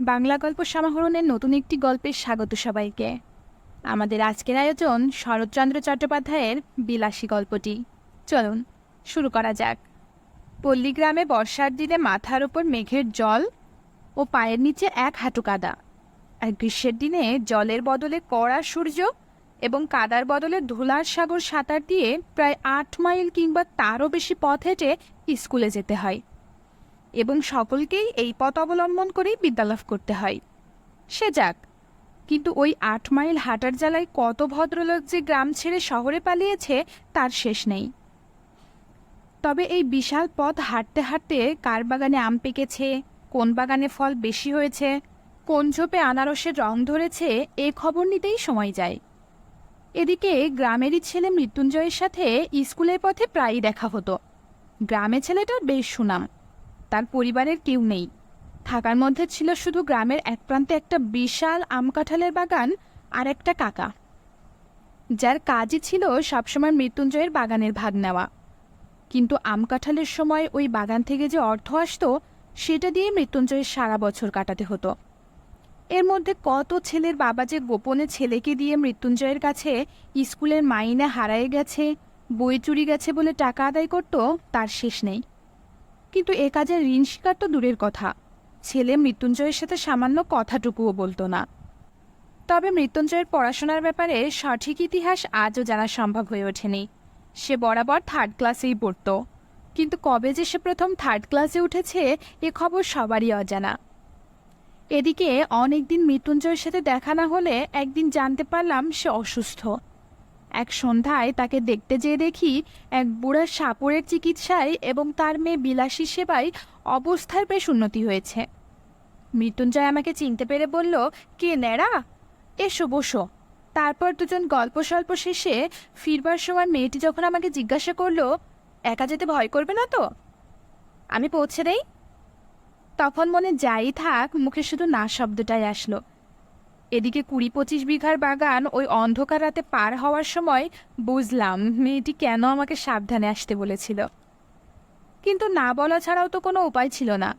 বাংলা গল্প সমাহরণের নতুন একটি গল্পের স্বাগত সবাইকে। আমাদের আজকের আয়োজন শরৎচন্দ্র চট্টোপাধ্যায়ের বিলাসী গল্পটি। চলুন, শুরু করা যাক। পল্লীগ্রামে বর্ষার দিনে মাথার ওপর মেঘের জল ও পায়ের নিচে এক হাঁটু কাদা। আর গ্রীষ্মের দিনে জলের বদলে কড়া সূর্য এবং কাদার বদলে ধুলার সাগর সাঁতার দিয়ে প্রায় আট মাইল কিংবা তারও বেশি পথ হেঁটে স্কুলে যেতে হয়। এবং সকলকেই এই পথ অবলম্বন করেই বিদ্যালাভ করতে হয়। সে যাক, কিন্তু ওই আট মাইল হাঁটার জ্বালায় কত ভদ্রলোক যে গ্রাম ছেড়ে শহরে পালিয়েছে, তার শেষ নেই। তবে এই বিশাল পথ হাঁটতে হাঁটতে কার বাগানে আম পেকেছে, কোন বাগানে ফল বেশি হয়েছে, কোন ঝোপে আনারসের রং ধরেছে, এ খবর নিতেই সময় যায়। এদিকে গ্রামেরই ছেলে মৃত্যুঞ্জয়ের সাথে স্কুলের পথে প্রায়ই দেখা হতো। গ্রামে ছেলেটার বেশ সুনাম। তার পরিবারের কেউ নেই। থাকার মধ্যে ছিল শুধু গ্রামের এক প্রান্তে একটা বিশাল আম কাঁঠালের বাগান আর একটা কাকা। যার কাজই ছিল সবসময় মৃত্যুঞ্জয়ের বাগানের ভাগ নেওয়া। কিন্তু আম কাঁঠালের সময় ওই বাগান থেকে যে অর্থ আসতো, সেটা দিয়ে মৃত্যুঞ্জয়ের সারা বছর কাটাতে হতো। এর মধ্যে কত ছেলের বাবা যে গোপনে ছেলেকে দিয়ে মৃত্যুঞ্জয়ের কাছে স্কুলের মাইনে হারায়ে গেছে, বই চুরি গেছে বলে টাকা আদায় করত, তার শেষ নেই। কিন্তু এ কাজে ঋণ স্বীকার তো দূরের কথা। ছেলে মৃত্যুঞ্জয়ের সাথে সামান্য কথাটুকুও বলতো না। তবে মৃত্যুঞ্জয়ের পড়াশোনার ব্যাপারে সঠিক ইতিহাস আজও জানা সম্ভব হয়ে ওঠেনি। সে বরাবর থার্ড ক্লাসেই পড়ত। কিন্তু কবে যে সে প্রথম থার্ড ক্লাসে উঠেছে, এ খবর সবারই অজানা। এদিকে অনেকদিন মৃত্যুঞ্জয়ের সাথে দেখা না হলে একদিন জানতে পারলাম সে অসুস্থ। এক সন্ধ্যায় তাকে দেখতে যেয়ে দেখি এক বুড়া সাপুরের চিকিৎসায় এবং তার মেয়ে বিলাসী সেবায় অবস্থার বেশ উন্নতি হয়েছে। মৃত্যুঞ্জয় আমাকে চিনতে পেরে বলল, কে ন্যাড়া? এসো, বসো। তারপর দুজন গল্প স্বল্প শেষে ফিরবার সময় মেয়েটি যখন আমাকে জিজ্ঞাসা করল, একা যেতে ভয় করবে না তো? আমি পৌঁছে দেই? তখন মনে যাই থাক মুখে শুধু না শব্দটাই আসলো। এদিকে কুড়ি পঁচিশ বিঘার বাগান ওই অন্ধকার রাতে পার হওয়ার সময় বুঝলাম মেয়েটি কেন আমাকে সাবধানে আসতে বলেছিল। কিন্তু না বলা ছাড়াও তো কোনো উপায় ছিল না।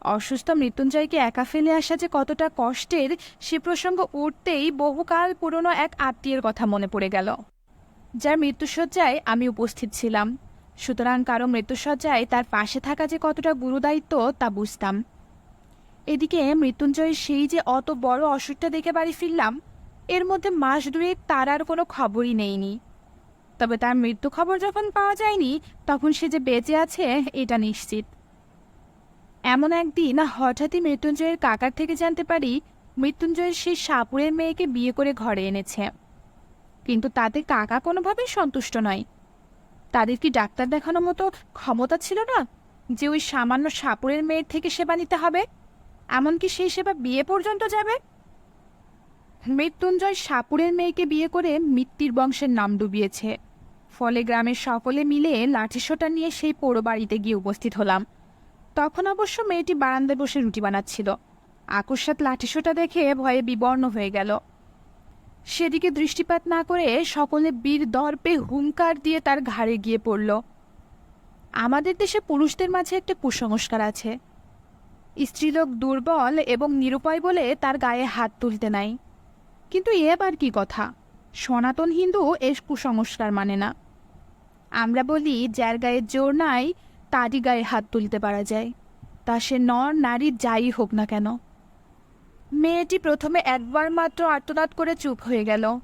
অসুস্থ মৃত্যুঞ্জয়কে একা ফেলে আসা যে কতটা কষ্টের, সে প্রসঙ্গ উঠতেই বহুকাল পুরনো এক আত্মীয়ের কথা মনে পড়ে গেল। যার মৃত্যুসজ্জায় আমি উপস্থিত ছিলাম। সুতরাং কারও মৃত্যুসজ্জায় তার পাশে থাকা যে কতটা গুরুদায়িত্ব তা বুঝতাম। এদিকে মৃত্যুঞ্জয়ের সেই যে অত বড় অসুখটা দেখে বাড়ি ফিরলাম, এর মধ্যে মাস দুয়েক তার আর কোনো খবরই নেইনি। তবে তার মৃত্যু খবর যখন পাওয়া যায়নি, তখন সে যে বেঁচে আছে, এটা নিশ্চিত। এমন একদিন হঠাৎই মৃত্যুঞ্জয়ের কাকার থেকে জানতে পারি, মৃত্যুঞ্জয়ের সেই সাপুরের মেয়েকে বিয়ে করে ঘরে এনেছে। কিন্তু তাতে কাকা কোনোভাবেই সন্তুষ্ট নয়। তাদের কি ডাক্তার দেখানোর মতো ক্ষমতা ছিল না, যে ওই সামান্য সাপুরের মেয়ের থেকে সেবা নিতে হবে? এমনকি সেই সেবা বিয়ে পর্যন্ত যাবে? মৃত্যুঞ্জয় সাপুরের মেয়েকে বিয়ে করে মৃত্যুর বংশের নাম ডুবিয়েছে। ফলে গ্রামের সকলে মিলে লাঠিসোটা নিয়ে সেই পোড়ো বাড়িতে গিয়ে উপস্থিত হলাম। তখন অবশ্য মেয়েটি বারান্দায় বসে রুটি বানাচ্ছিল। আকস্মাত লাঠিসোটা দেখে ভয়ে বিবর্ণ হয়ে গেল। সেদিকে দৃষ্টিপাত না করে সকলে বীর দর্পে হুঙ্কার দিয়ে তার ঘাড়ে গিয়ে পড়ল। আমাদের দেশে পুরুষদের মাঝে একটা কুসংস্কার আছে। স্ত্রীলোক দুর্বল এবং নিরুপায় বলে তার গায়ে হাত তুলতে নাই। কিন্তু এ আবার কি কথা? সনাতন হিন্দু এ কুসংস্কার মানে না। আমরা বলি, যার গায়ে জোর নাই, তারই গায়ে হাত তুলতে পারা যায়। তা সে নর, নারী, যাই হোক না কেন। মেয়েটি প্রথমে একবার মাত্র আর্তনাদ করে চুপ হয়ে গেল।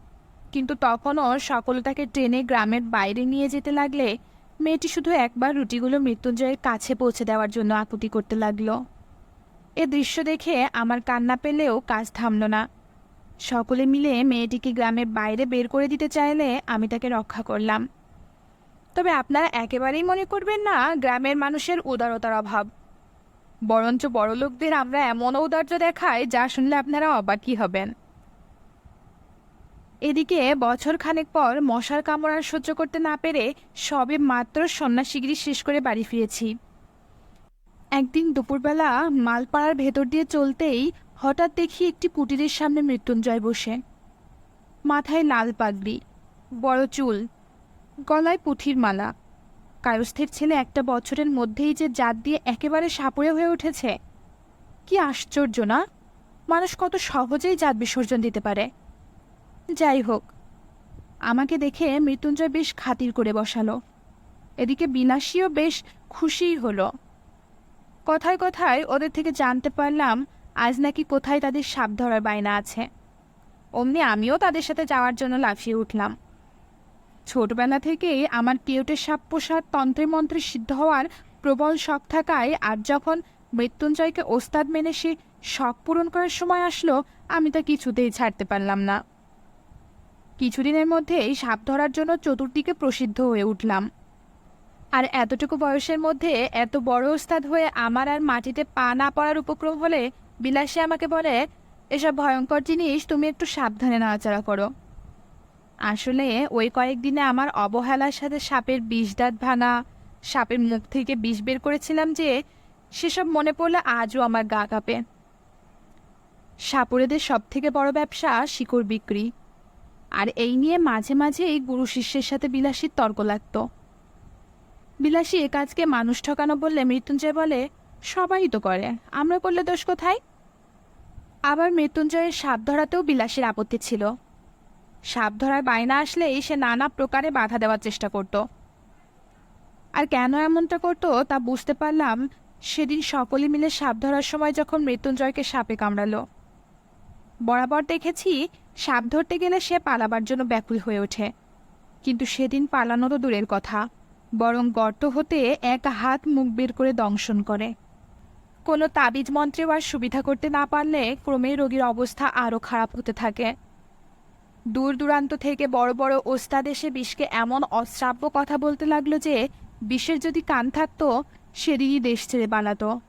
কিন্তু তখনও সকলে তাকে ট্রেনে গ্রামের বাইরে নিয়ে যেতে লাগলে, মেয়েটি শুধু একবার রুটিগুলো মৃত্যুঞ্জয়ের কাছে পৌঁছে দেওয়ার জন্য আকুতি করতে লাগল। এ দৃশ্য দেখে আমার কান্না পেলেও কাজ থামল না। সকলে মিলে মেয়েটিকে গ্রামের বাইরে বের করে দিতে চাইলে আমি তাকে রক্ষা করলাম। তবে আপনারা একেবারেই মনে করবেন না গ্রামের মানুষের উদারতার অভাব। বরঞ্চ বড়লোকদের আমরা এমন ঔদার্য দেখাই যা শুনলে আপনারা অবাকই হবেন। এদিকে বছর খানেক পর মশার কামড় আর সহ্য করতে না পেরে সবে মাত্র সন্ন্যাসিগিরি শেষ করে বাড়ি ফিরেছি। একদিন দুপুরবেলা মালপাড়ার ভেতর দিয়ে চলতেই হঠাৎ দেখি একটি কুটিরের সামনে মৃত্যুঞ্জয় বসে। মাথায় লাল পাগড়ি, বড় চুল, গলায় পুঁথির মালা। কায়স্থের ছেলে একটা বছরের মধ্যেই যে জাত দিয়ে একেবারে সাপুড়ে হয়ে উঠেছে। কি আশ্চর্য না? মানুষ কত সহজেই জাত বিসর্জন দিতে পারে। যাই হোক, আমাকে দেখে মৃত্যুঞ্জয় বেশ খাতির করে বসালো। এদিকে বিলাসীও বেশ খুশিই হলো। কথায় কথায় ওদের থেকে জানতে পারলাম আজ নাকি কোথায় তাদের সাপ ধরার বায়না আছে। অমনি আমিও তাদের সাথে যাওয়ার জন্য লাফিয়ে উঠলাম। ছোটবেলা থেকেই আমার কেউটের সাপ পোষার তন্ত্রে মন্ত্রে সিদ্ধ হওয়ার প্রবল শখ থাকায় আর যখন মৃত্যুঞ্জয়কে ওস্তাদ মেনে সে শখ পূরণ করার সময় আসলো, আমি তা কিছুতেই ছাড়তে পারলাম না। কিছুদিনের মধ্যেই সাপ ধরার জন্য চতুর্দিকে প্রসিদ্ধ হয়ে উঠলাম। আর এতটুকু বয়সের মধ্যে এত বড় ওস্তাদ হয়ে আমার আর মাটিতে পা না পড়ার উপক্রম হলে বিলাসী আমাকে বলে, এসব ভয়ঙ্কর জিনিস তুমি একটু সাবধানে নাড়াচাড়া করো। আসলে ওই কয়েকদিনে আমার অবহেলার সাথে সাপের বিষ দাঁত ভাঙা, সাপের মুখ থেকে বিষ বের করেছিলাম যে সেসব মনে পড়লে আজও আমার গা কাঁপে। সাপুরেদের সব থেকে বড় ব্যবসা শিকড় বিক্রি। আর এই নিয়ে মাঝে মাঝেই গুরু শিষ্যের সাথে বিলাসীর তর্ক লাগতো। বিলাসী এ কাজকে মানুষ ঠকানো বললে মৃত্যুঞ্জয় বলে, সবাই তো করে, আমরা করলে দোষ কোথায়? আবার মৃত্যুঞ্জয়ের সাপ ধরাতেও বিলাসীর আপত্তি ছিল। সাপ ধরার বায়না আসলেই সে নানা প্রকারে বাধা দেওয়ার চেষ্টা করত। আর কেন এমনটা করতো তা বুঝতে পারলাম, সেদিন সকলে মিলে সাপ ধরার সময় যখন মৃত্যুঞ্জয়কে সাপে কামড়ালো। বরাবর দেখেছি, সাপ ধরতে গেলে সে পালাবার জন্য ব্যাকুল হয়ে ওঠে। কিন্তু সেদিন পালানো তো দূরের কথা। বরং গর্ত হতে এক হাত মুখ বের করে দংশন করে। কোনো তাবিজ মন্ত্রেও আর সুবিধা করতে না পারলে ক্রমেই রোগীর অবস্থা আরও খারাপ হতে থাকে। দূর দূরান্ত থেকে বড় বড় ওস্তাদ এসে বিষকে এমন অশ্রাব্য কথা বলতে লাগল যে, বিষের যদি কান থাকতো, সেদিনই দেশ ছেড়ে পালাতো।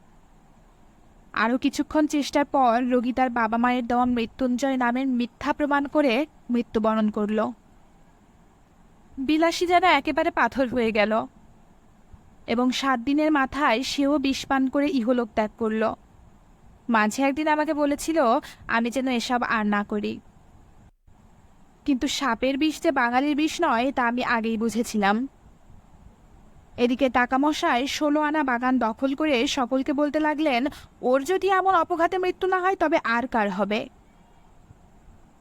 আরও কিছুক্ষণ চেষ্টার পর রোগী তার বাবা মায়ের দেওয়া মৃত্যুঞ্জয় নামের মিথ্যা প্রমাণ করে মৃত্যুবরণ করল। বিলাসী যেন একেবারে পাথর হয়ে গেল এবং সাত দিনের মাথায় সেও বিষপান করে ইহলোক ত্যাগ করল। মাঝে একদিন আমাকে বলেছিল, আমি যেন এসব আর না করি। কিন্তু সাপের বিষ যে বাঙালির বিষ নয়, তা আমি আগেই বুঝেছিলাম। এদিকে টাকামশাই ষোলো আনা বাগান দখল করে সকলকে বলতে লাগলেন, ওর যদি এমন অপঘাতে মৃত্যু না হয়, তবে আর কার হবে?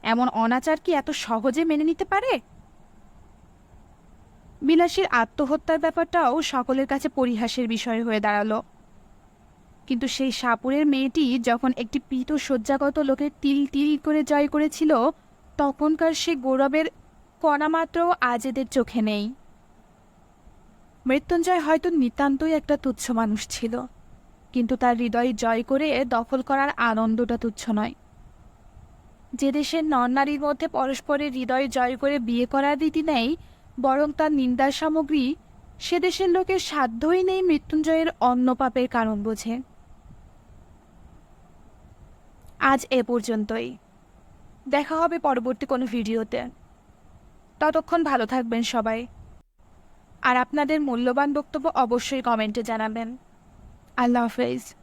এমন অনাচার কি এত সহজে মেনে নিতে পারে? বিলাসীর আত্মহত্যার ব্যাপারটাও সকলের কাছে পরিহাসের বিষয় হয়ে দাঁড়াল। কিন্তু সেই সাপুরের মেয়েটি যখন একটি পীত শয্যাগত লোকের তিল তিল করে জয় করেছিল, তখনকার সে গৌরবের কণামাত্রও আজ এদের চোখে নেই। মৃত্যুঞ্জয় হয়তো নিতান্তই একটা তুচ্ছ মানুষ ছিল, কিন্তু তার হৃদয় জয় করে দখল করার আনন্দটা তুচ্ছ নয়। যে দেশের নরনারীর মধ্যে পরস্পরের হৃদয় জয় করে বিয়ে করার রীতি নেই বরং তার নিন্দার সামগ্রী সে দেশের লোকের সাধ্যই নেই মৃত্যুঞ্জয়ের অন্য পাপের কারণ বোঝে। আজ এ পর্যন্তই। দেখা হবে পরবর্তী কোনো ভিডিওতে। ততক্ষণ ভালো থাকবেন সবাই। আর আপনাদের মূল্যবান বক্তব্য অবশ্যই কমেন্টে জানাবেন। আল্লাহ হাফেজ।